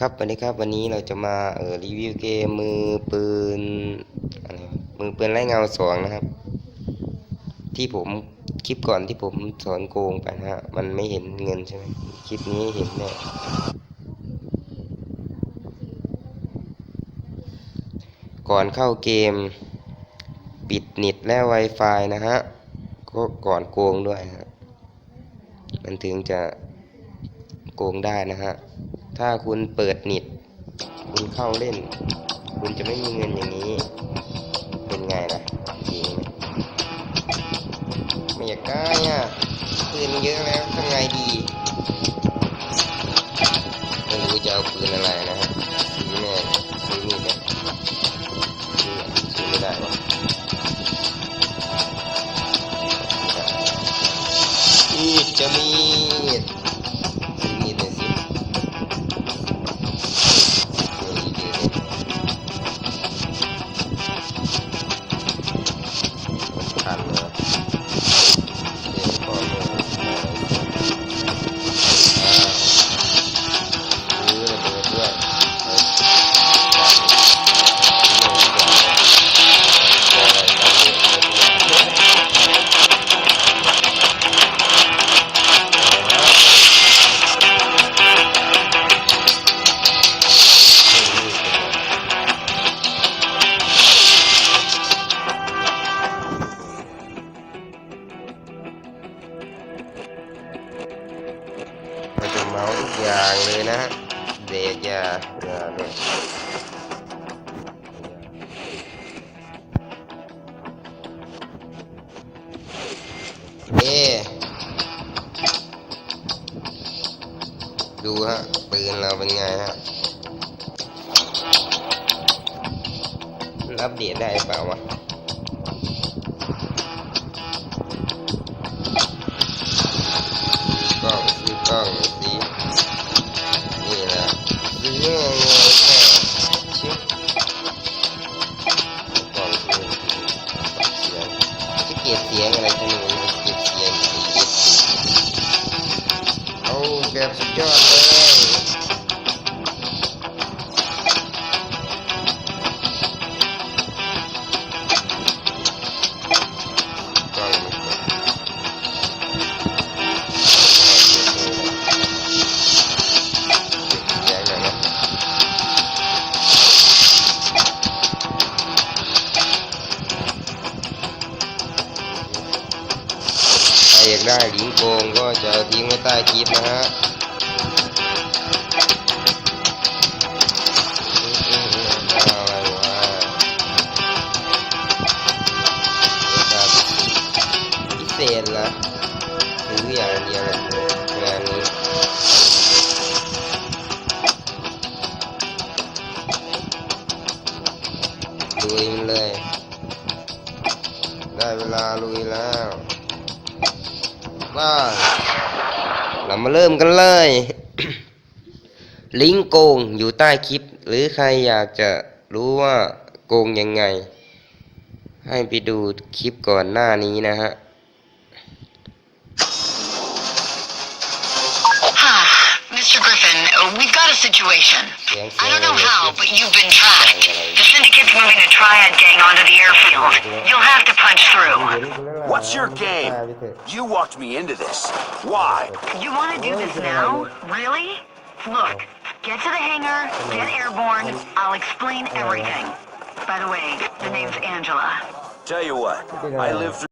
ครับวันนี้ครับวันนี้เราจะมาเออรีวิวเกมมือปืนอะไรมือปืนไร้เงาสองนะครับ ที่ผมคลิปก่อนที่ผมสอนโกงไปนะฮะมันไม่เห็นเงินใช่ไหมคลิปนี้เห็นแน่ก่อนเข้าเกม ปิดน็ตและ Wi-Fi นะฮะก็ก่อนโกงด้วยฮะมันถึงจะโกงได้นะฮะ ถ้าคุณเปิดน็ตคุณเข้าเล่น คุณจะไม่มีเงินอย่างนี้ เป็นไงล่ะดีไหมไม่อยากได้อะปืนเยอะแล้วทำไงดีไม่รู้จะเอาปืนอะไรนะฮะซื้อแน่ซื้อมีดเนี่ยซื้อซื้อไม่ได้วะ อย่างเลยนะฮะเด็กยาเรือเนี่ยเอดูฮะปืนเราเป็นไงฮะมันอัปเดตได้เปล่าวะกล้องคือกล้อง เได้ลิงก์โกงก็จะเอทิ้งไว้ใต้คลิปนะฮะอะไรวะราคาพิเศษเหรอซื้ออย่างเดียวเลยงานนี้ลุยมันเลย ได้เวลาลุยแล้ว ว่าเรามาเริ่มกันเลย ลิงก์โกงอยู่ใต้คลิป หรือใครอยากจะรู้ว่าโกงยังไง ให้ไปดูคลิปก่อนหน้านี้นะฮะ we've got a situation. I don't know how, but you've been tracked. The syndicate's moving a triad gang onto the airfield. You'll have to punch through. What's your game? You walked me into this. Why? You want to do this now? Really? Look, get to the hangar, get airborne. I'll explain everything. By the way, the name's Angela. Tell you what, I lived through.